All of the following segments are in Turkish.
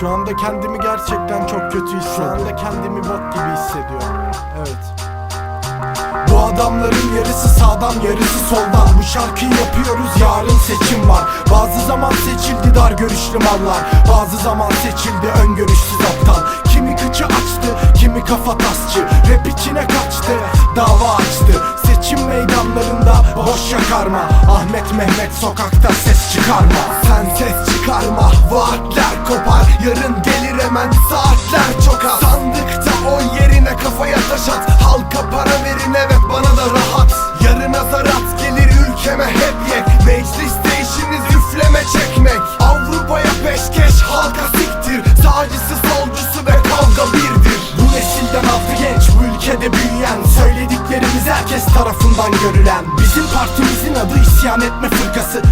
Şu anda kendimi gerçekten çok kötü hissediyorum. Şu anda kendimi bok gibi hissediyorum. Evet. Bu adamların yarısı sağdan yarısı soldan. Bu şarkıyı yapıyoruz yarın seçim var. Bazı zaman seçildi dar görüşlü mallar. Bazı zaman seçildi ön görüşsüz aptal. Kimi kıçı açtı kimi kafa tasçı. Rap içine kaçtı dava açtı. Seçim meydanlarında boş yakarma. Ahmet Mehmet sokakta ses çıkarma. Sen ses çıkarma vaatler kopar. Yarın gelir hemen saatler çok az. Sandıkta oy yerine kafaya taş at. Halka para verin evet bana da rahat. Yarına zarat gelir ülkeme hep yek. Mecliste işiniz üfleme çekmek. Avrupa'ya peşkeş halka siktir. Sağcısı solcusu ve kavga birdir. Bu nesilden altı genç bu ülkede büyüyen. Söylediklerimiz herkes tarafından görülen. Bizim partimizin adı isyan etme fırkası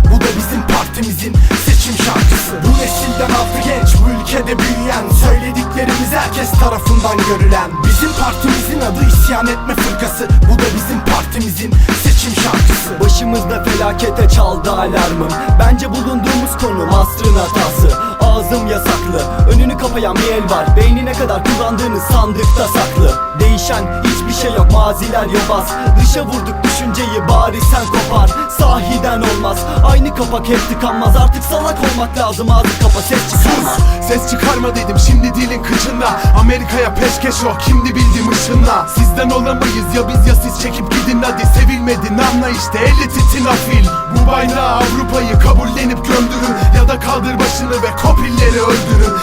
tarafından görülen Bizim partimizin adı isyan etme fırkası. Bu da bizim partimizin seçim şarkısı. Başımızda felakete çaldı alarmım. Bence bulunduğumuz konum asrın hatası. Ağzım yasaklı Önünü kapayan bir el var. Beynine kadar kullandığınız sandıkta saklı Değişen hiçbir şey yok maziler yobaz. Dışa vurduk düşünceyi bari sen kopar. Sahiden olmaz Aynı kapak hep tıkanmaz. Artık salak olmak lazım ağzı kapa ses çıkarma. Ses çıkarma dedim şimdi dilin kıçında. Amerika'ya peşkeş o kimdi bildim ışınla. Sizden olamayız ya biz ya siz çekip gidin. Hadi Sevilmedin anla işte eli titin afil. Bu bayrağı Avrupa'yı kabullenip gömdürün. Ya da kaldır başını ve kopilleri öldürün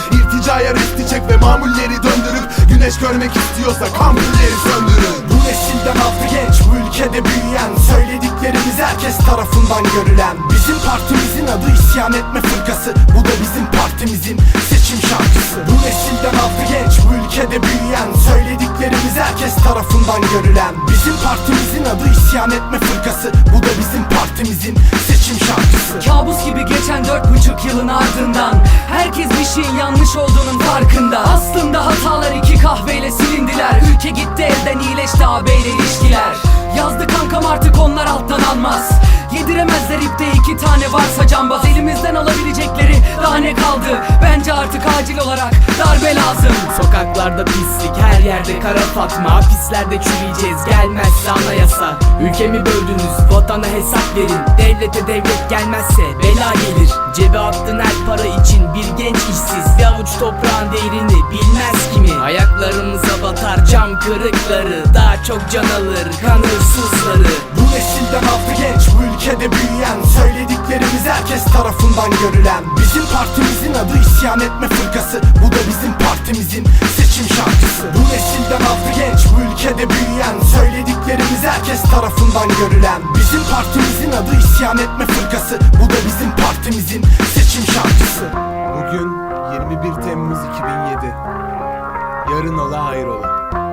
İrticaya resti çek ve mamulleri döndürüp Güneş görmek istiyorsa kampülleri söndürün. Bu nesilden altı genç bu ülkede büyüyen Söylediklerimiz herkes tarafından görülen. Bizim partimizin adı isyan etme fırkası Bu da bizim partimizin seçim şarkısı. Bu nesilden altı genç bu ülkede büyüyen Söylediklerimiz herkes tarafından görülen. Bizim partimizin adı isyan etme fırkası Bu da bizim partimizin seçim şarkısı. Kabus gibi geçen dört buçuk yılın ardından Herkes bir şeyin yanlış olduğunun farkında. Aslında hatalar iki kahveyle silindiler. Ülke gitti elden iyileşti ağabeyle ilişkiler. Yazdı kankam artık onlar alttan almaz Yediremezler ipte. İki tane varsa cambaz. Elimizden alabilecekleri daha ne kaldı? Bence artık acil olarak darbe lazım. Sokaklarda pislik her yerde kara fatma. Hapislerde çürüyeceğiz gelmezse anayasa. Ülkemi böldünüz vatana hesap verin. Devlete devlet gelmezse bela gelir. Cebe Cam kırıkları daha çok can alır kan hırsızları Bu nesilden altı genç bu ülkede büyüyen Söylediklerimiz herkes tarafından görülen. Bizim partimizin adı isyan etme fırkası Bu da bizim partimizin seçim şarkısı. Bu nesilden altı genç bu ülkede büyüyen Söylediklerimiz herkes tarafından görülen. Bizim partimizin adı isyan etme fırkası Bu da bizim partimizin seçim şarkısı. Bugün 21 Temmuz 2007 Yarın ola hayrola.